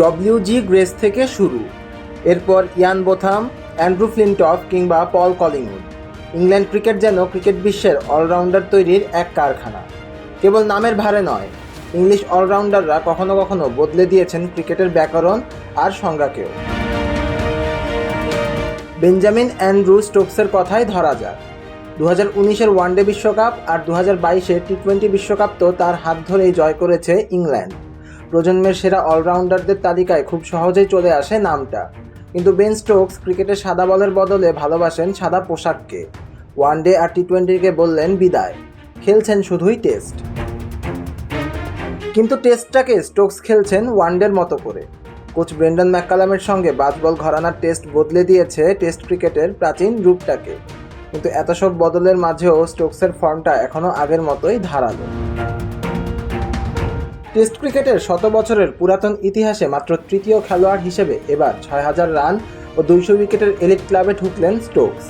WG grace থেকে শুরু। এরপর ইয়ান বোথাম, অ্যান্ড্রু ফ্লিনটফ কিংবা পল কলিংউড। ইংল্যান্ড ক্রিকেট যেন ক্রিকেট বিশ্বের অলরাউন্ডার তৈরির এক কারখানা। কেবল নামের ভারে নয়, ইংলিশ অলরাউন্ডাররা কখনো কখনো বদলে দিয়েছেন ক্রিকেটের ব্যাকরণ আর সংজ্ঞাকেও। বেঞ্জামিন অ্যান্ড্রু স্টোকসের কথাই ধরা যাক। দু হাজার উনিশের ওয়ানডে বিশ্বকাপ আর দু হাজার বাইশে টি টোয়েন্টি বিশ্বকাপ তো তার হাত ধরেই জয় করেছে ইংল্যান্ড। প্রজন্মের সেরা অলরাউন্ডারদের তালিকায় খুব সহজেই চলে আসে নামটা। কিন্তু বেন স্টোকস ক্রিকেটের সাদা বলের বদলে ভালোবাসেন সাদা পোশাককে। ওয়ানডে আর টি টোয়েন্টিকে বললেন বিদায়। খেলছেন শুধুই টেস্ট। কিন্তু টেস্টটাকে স্টোকস খেলছেন ওয়ানডের মতো করে। কোচ ব্রেন্ডন ম্যাককালামের সঙ্গে বাজবল ঘরানার টেস্ট বদলে দিয়েছে টেস্ট ক্রিকেটের প্রাচীন রূপটাকে। কিন্তু এত সব বদলের মাঝেও স্টোকসের ফর্মটা এখনও আগের মতোই ধারালো। টেস্ট ক্রিকেটের শত বছরের পুরাতন ইতিহাসে মাত্র তৃতীয় খেলোয়াড় হিসেবে এবার ছয় হাজার রান ও দুইশো উইকেটের এলিট ক্লাবে ঢুকলেন স্টোকস।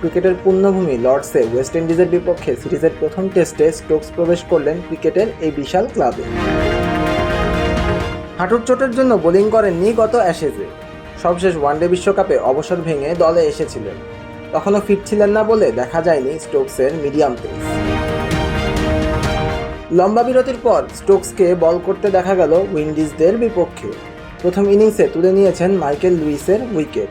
ক্রিকেটের পূর্ণভূমি লর্ডসে ওয়েস্ট ইন্ডিজের বিপক্ষে সিরিজের প্রথম টেস্টে স্টোকস প্রবেশ করলেন ক্রিকেটের এই বিশাল ক্লাবে। হাঁটুর চোটের জন্য বোলিং করেননি গত অ্যাশেজে। সবশেষ ওয়ানডে বিশ্বকাপে অবসর ভেঙে দলে এসেছিলেন। তখনও ফিট ছিলেন না বলে দেখা যায়নি স্টোকসের মিডিয়াম পেস। লম্বা বিরতির পর স্টোকসকে বল করতে দেখা গেল উইন্ডিজদের বিপক্ষে। প্রথম ইনিংসে তুলে নিয়েছেন মাইকেল লুইসের উইকেট,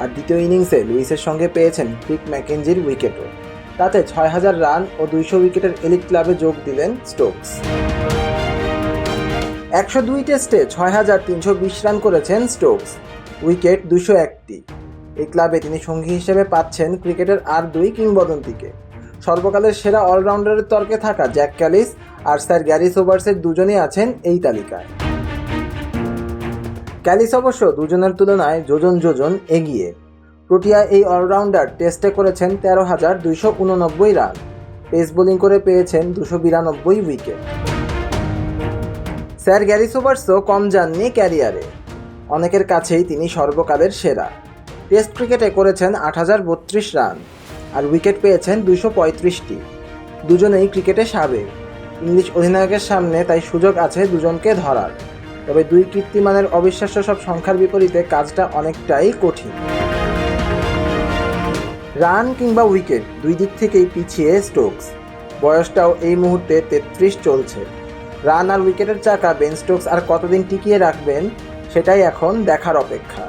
আর দ্বিতীয় ইনিংসে লুইসের সঙ্গে পেয়েছেন ক্রিক ম্যাকেঞ্জির উইকেটও। তাতে ছয় হাজার রান ও দুইশো উইকেটের এলিট ক্লাবে যোগ দিলেন স্টোকস। একশো দুই টেস্টে ছয় হাজার তিনশো বিশ রান করেছেন স্টোকস, উইকেট দুশো একটি। এই ক্লাবে তিনি সঙ্গী হিসেবে পাচ্ছেন ক্রিকেটের আর দুই কিংবদন্তিকে। সর্বকালের সেরা অলরাউন্ডারের তর্কে থাকা জ্যাক ক্যালিস আর স্যার গ্যারি সোবার্সের দুজনই আছেন এই তালিকায়। ক্যালিস অবশ্য দুজনের তুলনায় যোজন যোজন এগিয়ে। প্রোটিয়া এই অলরাউন্ডার টেস্টে করেছেন তেরো হাজার দুইশো উননব্বই রান। পেস বোলিং করে পেয়েছেন দুশো বিরানব্বই উইকেট। স্যার গ্যারি সোবার্সও কম যাননি ক্যারিয়ারে। অনেকের কাছেই তিনি সর্বকালের সেরা। টেস্ট ক্রিকেটে করেছেন আট হাজার বত্রিশ রান, আর উইকেট পেয়েছেন দুশো পঁয়ত্রিশটি। দুজনেই ক্রিকেটে সাবেক। ইংলিশ অধিনায়কের সামনে তাই সুযোগ আছে দুজনকে ধরার। তবে দুই কীর্তিমানের অবিশ্বাস্য সব সংখ্যার বিপরীতে কাজটা অনেকটাই কঠিন। রান কিংবা উইকেট দুই দিক থেকেই পিছিয়ে স্টোকস। বয়সটাও এই মুহূর্তে তেত্রিশ চলছে। রান আর উইকেটের চাকা বেন স্টোকস আর কতদিন টিকিয়ে রাখবেন সেটাই এখন দেখার অপেক্ষা।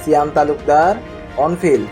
Siam Talukdar, on field.